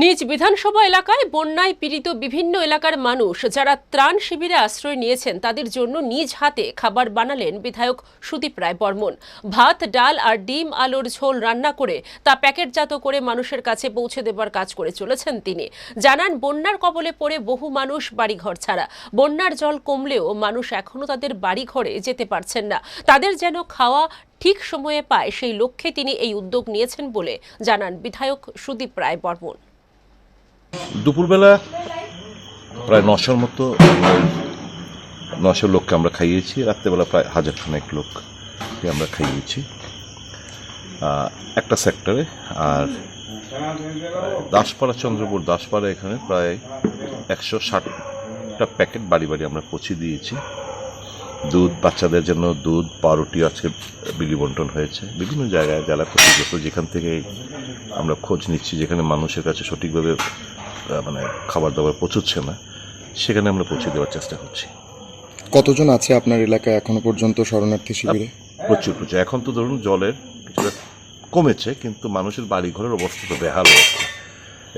নিজ বিধানসভা এলাকায় বন্যায় পীড়িত বিভিন্ন এলাকার মানুষ যারা ত্রাণ শিবিরে আশ্রয় নিয়েছেন, তাদের জন্য নিজ হাতে খাবার বানালেন বিধায়ক সুদীপ রায় বর্মন। ভাত, ডাল আর ডিম, আলুর ঝোল রান্না করে তা প্যাকেটজাত করে মানুষের কাছে পৌঁছে দেবার কাজ করে চলেছেন তিনি। জানান, বন্যার কবলে পড়ে বহু মানুষ বাড়িঘর ছাড়া। বন্যার জল কমলেও মানুষ এখনও তাদের বাড়িঘরে যেতে পারছেন না। তাদের যেন খাওয়া ঠিক সময়ে পায়, সেই লক্ষ্যে তিনি এই উদ্যোগ নিয়েছেন বলে জানান বিধায়ক সুদীপ রায় বর্মন। দুপুরবেলা প্রায় নশোর মতো নশো লোককে আমরা খাইয়েছি। রাত্রেবেলা প্রায় হাজার খানেক লোককে আমরা খাইয়েছি। একটা সেক্টরে আর দাসপাড়া, চন্দ্রপুর দাসপাড়া এখানে প্রায় একশো ষাটটা প্যাকেট বাড়ি বাড়ি আমরা পৌঁছে দিয়েছি। দুধ, বাচ্চাদের জন্য দুধ, পাউরুটি আজকে বিলি বন্টন হয়েছে। বিভিন্ন জায়গায় জেলা ক্ষতিগ্রস্ত যেখান থেকে আমরা খোঁজ নিচ্ছি, যেখানে মানুষের কাছে সঠিকভাবে মানে খাবার দাবার পৌঁছচ্ছে না সেখানে আমরা পৌঁছে দেওয়ার চেষ্টা করছি। কতজন আছে আপনার এলাকায় এখনও পর্যন্ত শরণার্থী শিবিরে? প্রচুর প্রচুর। এখন তো ধরুন জলের কিছুটা কমেছে কিন্তু মানুষের বাড়িঘরের অবস্থা তো বেহাল অবস্থা।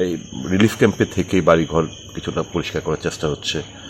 এই রিলিফ ক্যাম্পে থেকেই বাড়িঘর কিছুটা পরিষ্কার করার চেষ্টা হচ্ছে।